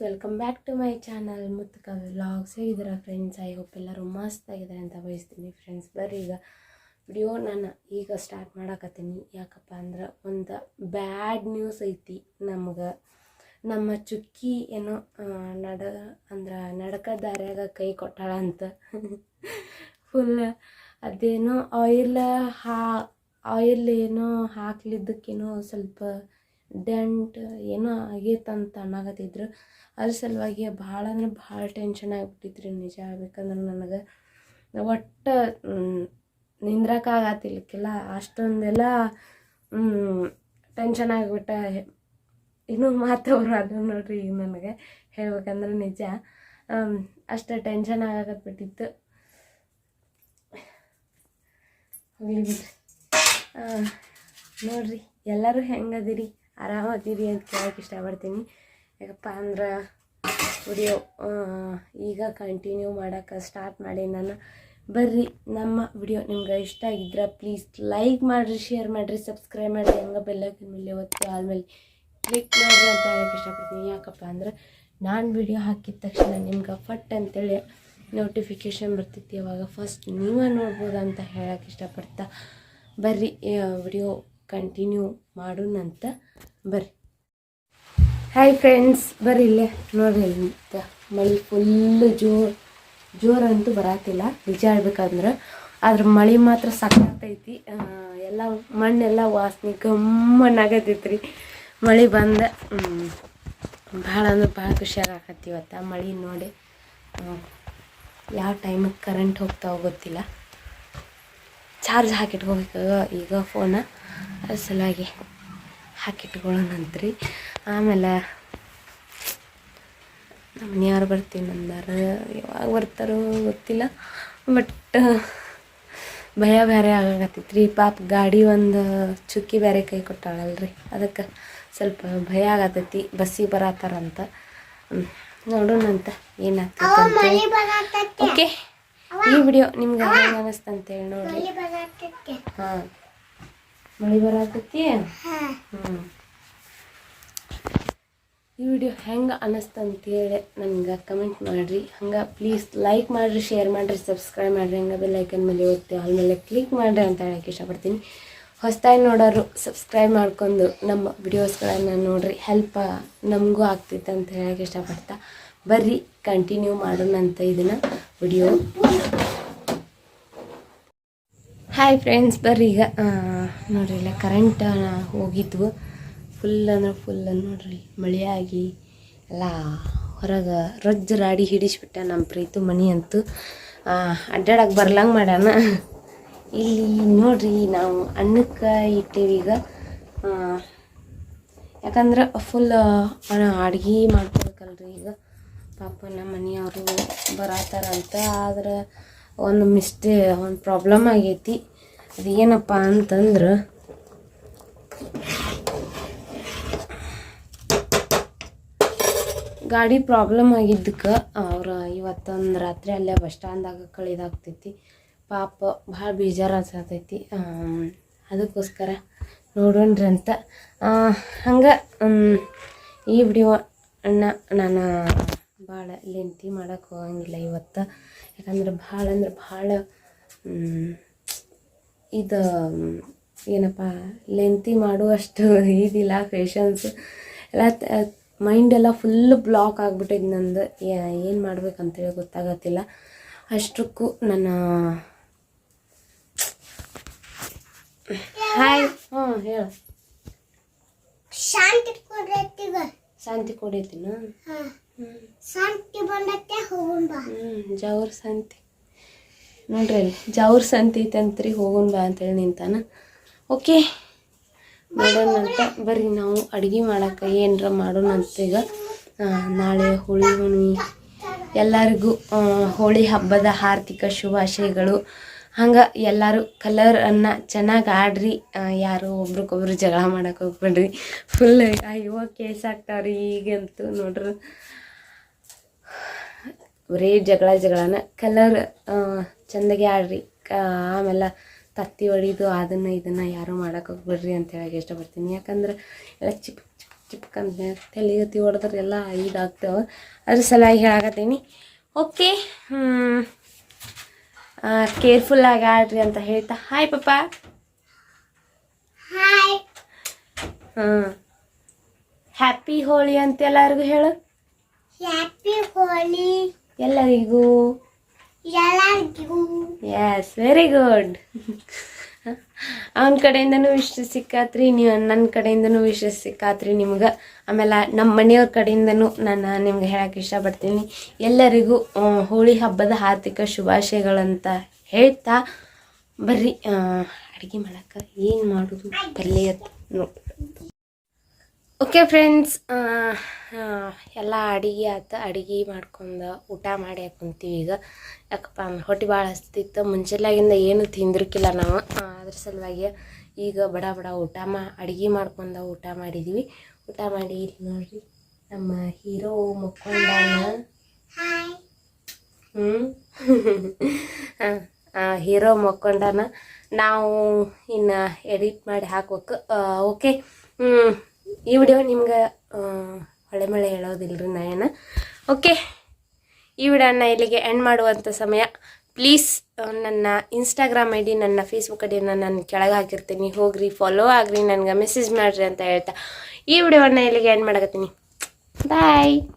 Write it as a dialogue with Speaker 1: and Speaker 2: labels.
Speaker 1: Welcome back to my channel ಮುತ್ತಕ vlogs ಹೇಗಿದ್ದೀರಾ friends I hope ಎಲ್ಲರೂ ಮಸ್ತ್ ಆಗಿದ್ದಾರೆ ಅಂತ ಬಯಸ್ತೀನಿ ಫ್ರೆಂಡ್ಸ್ ಬರ್ರಿ ಈಗ ವಿಡಿಯೋ ನಾನು ಈಗ ಸ್ಟಾರ್ಟ್ ಮಾಡಾಕತ್ತೀನಿ. ಯಾಕಪ್ಪ ಅಂದ್ರೆ ಒಂದು ಬ್ಯಾಡ್ ನ್ಯೂಸ್ ಐತಿ ನಮ್ಗೆ. ನಮ್ಮ ಚುಕ್ಕಿ ಏನೋ ನಡ, ಅಂದ್ರೆ ನಡಕ ದಾರ್ಯಾಗ ಕೈ ಕೊಟ್ಟಾಳ ಅಂತ. ಫುಲ್ ಅದೇನೋ ಆಯಿಲ್ ಹಾ ಆಯಿಲ್ ಏನೋ ಹಾಕ್ಲಿದ್ದಕ್ಕೇನೋ ಸ್ವಲ್ಪ ಡೆಂಟ್ ಏನೋ ಆಗೈತಂತ ಅನ್ನಕತ್ತಿದ್ರು ಅದ್ರ ಸಲುವಾಗಿ ಭಾಳ ಅಂದ್ರೆ ಭಾಳ ಟೆನ್ಷನ್ ರೀ ನಿಜ ಆಗ್ಬೇಕಂದ್ರೆ ನನಗೆ. ಒಟ್ಟು ನಿಂದ್ರಕ್ಕಾಗತ್ತಿಲ್ಲಕ್ಕೆಲ್ಲ ಅಷ್ಟೊಂದೆಲ್ಲ ಟೆನ್ಷನ್ ಆಗಿಬಿಟ್ಟ. ಇನ್ನೂ ಮಾತವ್ರು ಅದು ನೋಡ್ರಿ ಈಗ ನನಗೆ ಹೇಳ್ಬೇಕಂದ್ರೆ ನಿಜ. ಅಷ್ಟು ಟೆನ್ಷನ್ ಆಗಕತ್ಬಿಟ್ಟಿತ್ತು. ನೋಡ್ರಿ ಎಲ್ಲರೂ ಹೆಂಗದಿರಿ? ಆರಾಮದಿರಿ ಅಂತ ಕೇಳೋಕ್ಕೆ ಇಷ್ಟಪಡ್ತೀನಿ. ಯಾಕಪ್ಪ ಅಂದ್ರೆ ವಿಡಿಯೋ ಈಗ ಕಂಟಿನ್ಯೂ ಮಾಡೋಕ್ಕೆ ಸ್ಟಾರ್ಟ್ ಮಾಡಿ ನಾನು ಬರ್ರಿ, ನಮ್ಮ ವಿಡಿಯೋ ನಿಮ್ಗೆ ಇಷ್ಟ ಆಗಿದ್ರೆ ಪ್ಲೀಸ್ ಲೈಕ್ ಮಾಡಿರಿ ಶೇರ್ ಮಾಡಿರಿ ಸಬ್ಸ್ಕ್ರೈಬ್ ಮಾಡಿರಿ, ಹಂಗೆ ಬೆಲ್ಲೈಕನ್ ಮೇಲೆ ಒತ್ತಿ ಆಮೇಲೆ ಕ್ಲಿಕ್ ಮಾಡಿರಿ ಅಂತ ಹೇಳೋಕ್ಕೆ ಇಷ್ಟಪಡ್ತೀನಿ. ಯಾಕಪ್ಪ ಅಂದ್ರೆ ನಾನು ವಿಡಿಯೋ ಹಾಕಿದ ತಕ್ಷಣ ನಿಮ್ಗೆ ಫಟ್ ಅಂತೇಳಿ ನೋಟಿಫಿಕೇಶನ್ ಬರ್ತೈತಿ ಅವಾಗ ಫಸ್ಟ್ ನೀವೇ ನೋಡ್ಬೋದು ಅಂತ ಹೇಳೋಕ್ಕೆ ಇಷ್ಟಪಡ್ತಾ ಬರ್ರಿ. ವಿಡಿಯೋ ಕಂಟಿನ್ಯೂ ಮಾಡೋಣಂತ ಬರ್ರಿ. ಹಾಯ್ ಫ್ರೆಂಡ್ಸ್ ಬರ್ರಿ ಇಲ್ಲೇ. ನೋಡ್ರಿ ಎಂತ ಮಳೆ ಫುಲ್ಲು ಜೋರು, ಜೋರಂತೂ ಬರಾತಿಲ್ಲ. ನಿಜ ಹೇಳ್ಬೇಕಂದ್ರೆ ಆದ್ರೆ ಮಳೆ ಮಾತ್ರ ಸಕ್ಕತ್ತೈತಿ ಎಲ್ಲ ಮಣ್ಣೆಲ್ಲ ವಾಸನೆ ಗಮ್ಮನ್ನಾಗತೈತಿ ಮಳೆ ಬಂದ ಭಾಳ ಅಂದ್ರೆ ಭಾಳ ಖುಷಿಯಾಗಿ ಆಕತ್ತಿ ಇವತ್ತು ಮಳೆ ನೋಡಿ. ಯಾವ ಟೈಮಿಗೆ ಕರೆಂಟ್ ಹೋಗ್ತಾವ ಗೊತ್ತಿಲ್ಲ. ಚಾರ್ಜ್ ಹಾಕಿಟ್ಕೋಬೇಕು ಈಗ ಫೋನ ಸಲುವಾಗಿ. ಹಾಕಿಟ್ಕೊಳ್ಳೋಣಂತ್ರಿ. ಆಮೇಲೆ ನಮ್ಮ ಮನೆಯವ್ರು ಬರ್ತೀನಿ ಅಂದಾರ ಯಾವಾಗ ಬರ್ತಾರೋ ಗೊತ್ತಿಲ್ಲ. ಬಟ್ ಭಯ ಬೇರೆ ಆಗಾಕತ್ತೈತ್ರಿ. ರೀ ಪಾಪ ಗಾಡಿ ಒಂದು ಚುಕ್ಕಿ ಬೇರೆ ಕೈ ಕೊಟ್ಟಾಳಲ್ರಿ. ಅದಕ್ಕೆ ಸ್ವಲ್ಪ ಭಯ ಆಗತ್ತೈತಿ ಬಸ್ಸಿಗೆ ಬರತ್ತಾರಂತ. ನೋಡೋಣ ನೋಡೋಣಂತ ಏನಾಗ್ತೈತೆ ಓಕೆ ಈ ವಿಡಿಯೋ ನಿಮ್ಗೆ ಅನಿಸ್ತಂತೇಳಿ ನೋಡಿ ಹಾಂ. ಮಳೆ ಬರಾಕತ್ತಿ? ಹ್ಞೂ ಈ ವಿಡಿಯೋ ಹೆಂಗೆ ಅನ್ನಿಸ್ತಂತೇಳಿ ನನಗೆ ಕಮೆಂಟ್ ಮಾಡಿರಿ. ಹಂಗೆ ಪ್ಲೀಸ್ ಲೈಕ್ ಮಾಡಿರಿ ಶೇರ್ ಮಾಡಿರಿ ಸಬ್ಸ್ಕ್ರೈಬ್ ಮಾಡಿರಿ. ಹಂಗೆ ಬೆಲ್ ಐಕನ್ ಮೇಲೆ ಓದ್ತೀವಿ ಆಲ್ ಮೇಲೆ ಕ್ಲಿಕ್ ಮಾಡಿರಿ ಅಂತ ಹೇಳಕ್ಕೆ ಇಷ್ಟಪಡ್ತೀನಿ. ಹೊಸ್ದಾಗಿ ನೋಡೋರು ಸಬ್ಸ್ಕ್ರೈಬ್ ಮಾಡ್ಕೊಂಡು ನಮ್ಮ ವಿಡಿಯೋಸ್ಗಳನ್ನು ನೋಡಿರಿ. ಹೆಲ್ಪ್ ನಮಗೂ ಆಗ್ತಿತ್ತು ಅಂತ ಹೇಳಕ್ಕೆ ಇಷ್ಟಪಡ್ತಾ. ಬರ್ರಿ ಕಂಟಿನ್ಯೂ ಮಾಡೋಣ ಅಂತ ಇದನ್ನು ವಿಡಿಯೋ ಹಾಯ್ ಫ್ರೆಂಡ್ಸ್ ಬರ್ರಿ ಈಗ ನೋಡ್ರಿ ಇಲ್ಲ ಕರೆಂಟ್ ಹೋಗಿದ್ವು. ಫುಲ್ ಅಂದ್ರೆ ಫುಲ್ ನೋಡ್ರಿ ಮಳೆಯಾಗಿ ಎಲ್ಲ ಹೊರಗೆ ರಜ್ಜರಾಡಿ ಹಿಡಿಸ್ಬಿಟ್ಟ ನಮ್ಮ ಪ್ರೀತು ಮನಿ ಅಂತೂ. ಅಡ್ಡಾಡಕ್ಕೆ ಬರ್ಲಂಗೆ ಮಾಡ್ಯಾನ. ಇಲ್ಲಿ ನೋಡ್ರಿ ನಾವು ಅನ್ನಕ್ಕೆ ಇಟ್ಟೇವಿ ಈಗ. ಯಾಕಂದ್ರೆ ಫುಲ್ ಅಡ್ಗೆ ಮಾಡ್ಕೋಬೇಕಲ್ರಿ ಈಗ. ಪಾಪ ನಮ್ಮ ಮನೆಯವರು ಬರತ್ತಾರಂತ, ಆದ್ರೆ ಒಂದು ಮಿಸ್ಟೇ ಒಂದು ಪ್ರಾಬ್ಲಮ್ ಆಗೈತಿ. ಅದು ಏನಪ್ಪ ಅಂತಂದ್ರೆ ಗಾಡಿ ಪ್ರಾಬ್ಲಮ್ ಆಗಿದ್ದಕ್ಕೆ ಅವ್ರು ಇವತ್ತೊಂದು ರಾತ್ರಿ ಅಲ್ಲೇ ಬಸ್ ಸ್ಟ್ಯಾಂಡ್ದಾಗ ಕಳಿದಾಗ್ತೈತಿ. ಪಾಪ ಭಾಳ ಬೇಜಾರು ಅನ್ಸತೈತಿ ಅದಕ್ಕೋಸ್ಕರ ನೋಡೋಣ್ರಿ ಅಂತ. ಹಂಗೆ ಈ ವಿಡಿಯೋ ಅಣ್ಣ ನಾನು ಭಾಳ ಲೆಂತಿ ಮಾಡೋಕ್ಕೆ ಹೋಗಂಗಿಲ್ಲ ಇವತ್ತು. ಯಾಕಂದ್ರೆ ಭಾಳ ಅಂದ್ರೆ ಭಾಳ ಇದು ಏನಪ್ಪ ಲೆಂತಿ ಮಾಡುವಷ್ಟು ಇದಿಲ್ಲ ಪೇಷನ್ಸ್ ಎಲ್ಲ ಮೈಂಡ್ ಎಲ್ಲ ಫುಲ್ ಬ್ಲಾಕ್ ಆಗ್ಬಿಟ್ಟೈತೆ ನಂದು. ಏನು ಮಾಡ್ಬೇಕಂತೇಳಿ ಗೊತ್ತಾಗತ್ತಿಲ್ಲ. ಅಷ್ಟಕ್ಕೂ ನನ್ನ ಹಾಯ್ ಹ್ಞೂ ಹೇಳು.
Speaker 2: ಶಾಂತಿ
Speaker 1: ಶಾಂತಿ ಕೊಡೈತಿನ?
Speaker 2: ಶಾಂತಿ ಬಂದತ್ತೆ ಹೋಗೋಣ ಬಾ
Speaker 1: ಹ್ಞೂ ಜವ್ರ ಸಂತಿ ನೋಡ್ರಿ ಅಲ್ಲಿ. ಜವ್ರ ಸಂತಿ ಐತಂತ್ರಿ ಹೋಗೋಣ ಬಾ ಅಂತೇಳಿ ನಿಂತಾನ. ಓಕೆ. ಮಾಡೋಣ ಅಂತ. ಬರ್ರಿ ನಾವು ಅಡುಗೆ ಮಾಡೋಕೆ ಏನರ ಮಾಡೋಣ ಅಂತ ಈಗ. ನಾಳೆ ಹೋಳಿ ಹುಣ್ಣಿಮೆ ಎಲ್ಲರಿಗೂ ಹೋಳಿ ಹಬ್ಬದ ಆರ್ಥಿಕ ಶುಭಾಶಯಗಳು. ಹಂಗೆ ಎಲ್ಲರೂ ಕಲರನ್ನು ಚೆನ್ನಾಗಿ ಆಡ್ರಿ. ಯಾರು ಒಬ್ರಿಗೊಬ್ರು ಜಗಳ ಮಾಡೋಕೆ ಹೋಗ್ಬೇಡ್ರಿ. ಫುಲ್ ಅಯ್ಯೋ, ಕೇಸ್ ಆಗ್ತಾವ್ರಿ ಈಗಂತೂ ನೋಡ್ರಿ. ಬರೀ ಜಗಳ ಜಗಳನ. ಕಲರ್ ಚಂದಗೆ ಆಡ್ರಿ. ಆಮೇಲೆ ತತ್ತಿ ಹೊಡಿದು ಅದನ್ನು ಇದನ್ನು ಯಾರೂ ಮಾಡೋಕೆ ಹೋಗ್ಬೇಡ್ರಿ ಅಂತ ಹೇಳಕ್ಕೆ ಇಷ್ಟಪಡ್ತೀನಿ. ಯಾಕಂದ್ರೆ ಎಲ್ಲ ಚಿಪ್ ಚಿಪ್ ಚಿಪ್ಕಂತ ತಲೆಗತ್ತಿ ಹೊಡೆದ್ರೆ ಎಲ್ಲ ಇದಾಗ್ತವೆ. ಅದ್ರ ಸಲುವಾಗಿ ಹೇಳಕತ್ತೀನಿ. ಓಕೆ ಕೇರ್ಫುಲ್ಲಾಗಿ ಆಡ್ರಿ ಅಂತ ಹೇಳ್ತಾ. ಹಾಯ್ ಪಪ್ಪ.
Speaker 2: ಹಾಯ್
Speaker 1: ಹಾಂ. ಹ್ಯಾಪಿ ಹೋಳಿ ಅಂತ ಎಲ್ಲರಿಗೂ ಹೇಳು.
Speaker 2: ಹ್ಯಾಪಿ
Speaker 1: ಎಲ್ಲರಿಗೂ
Speaker 2: ಎಲ್ಲರಿಗೂ.
Speaker 1: ಎಸ್ ವೆರಿ ಗುಡ್ ಅವನ ಕಡೆಯಿಂದನೂ ವಿಶ್ ಸಿಕ್ಕಾತ್ರಿ, ನೀವು ನನ್ನ ಕಡೆಯಿಂದನೂ ವಿಶ್ ಸಿಕ್ಕಾತ್ರಿ ನಿಮ್ಗೆ. ಆಮೇಲೆ ನಮ್ಮ ಮನೆಯವ್ರ ಕಡೆಯಿಂದನೂ ನಾನು ನಿಮ್ಗೆ ಹೇಳಕ್ಕೆ ಇಷ್ಟಪಡ್ತೀನಿ. ಎಲ್ಲರಿಗೂ ಹೋಳಿ ಹಬ್ಬದ ಹಾರ್ದಿಕ ಶುಭಾಶಯಗಳಂತ ಹೇಳ್ತಾ ಬರ್ರಿ. ಅಡುಗೆ ಮಾಡಕ್ಕೆ ಏನು ಮಾಡೋದು? ಪಲ್ಯ ನೋಡಿ ಓಕೆ ಫ್ರೆಂಡ್ಸ್ ಎಲ್ಲ ಅಡಿಗೆ ಆತು, ಅಡಿಗೆ ಮಾಡ್ಕೊಂಡು ಊಟ ಮಾಡಿ ಕುಂತೀವಿ ಈಗ. ಯಾಕಪ್ಪ ಹೊಟ್ಟೆ ಭಾಳ ಹಸ್ತಿತ್ತು ಮುಂಚೆಲಾಗಿಂದ ಏನು ತಿಂದಿರ್ಕಿಲ್ಲ ನಾವು. ಅದ್ರ ಸಲುವಾಗಿ ಈಗ ಬಡ ಬಡ ಊಟ ಮಾ, ಅಡಿಗೆ ಮಾಡ್ಕೊಂಡು ಊಟ ಮಾಡಿದ್ವಿ. ಊಟ ಮಾಡಿ ಇಲ್ಲಿ ನೋಡ್ರಿ, ನಮ್ಮ ಹೀರೋ
Speaker 2: ಮುಕ್ಕೊಂಡ
Speaker 1: ಹ್ಞೂ ಹೀರೋ ಮಕ್ಕೊಂಡನ ನಾವು ಇನ್ನು ಎಡಿಟ್ ಮಾಡಿ ಹಾಕ್ಬೇಕು. ಓಕೆ ಈ ವಿಡಿಯೋ ನಿಮ್ಗೆ ಹೊಳೆ ಮಳೆ ಹೇಳೋದಿಲ್ರಿ ನಯನ. ಓಕೆ ಈ ವಿಡಿಯೋನ ಇಲ್ಲಿಗೆ ಎಂಡ್ ಮಾಡುವಂಥ ಸಮಯ. ಪ್ಲೀಸ್ ನನ್ನ ಇನ್ಸ್ಟಾಗ್ರಾಮ್ ಐ ಡಿ ನನ್ನ ಫೇಸ್ಬುಕ್ ಐ ಡಿನ ನಾನು ಕೆಳಗೆ ಹಾಕಿರ್ತೀನಿ. ಹೋಗ್ರಿ ಫಾಲೋ ಆಗ್ರಿ. ನನಗೆ ಮೆಸೇಜ್ ಮಾಡಿರಿ ಅಂತ ಹೇಳ್ತಾ. ಈ ವಿಡಿಯೋವನ್ನು ಇಲ್ಲಿಗೆ ಎಂಡ್ ಮಾಡಕತ್ತೀನಿ. ಬಾಯ್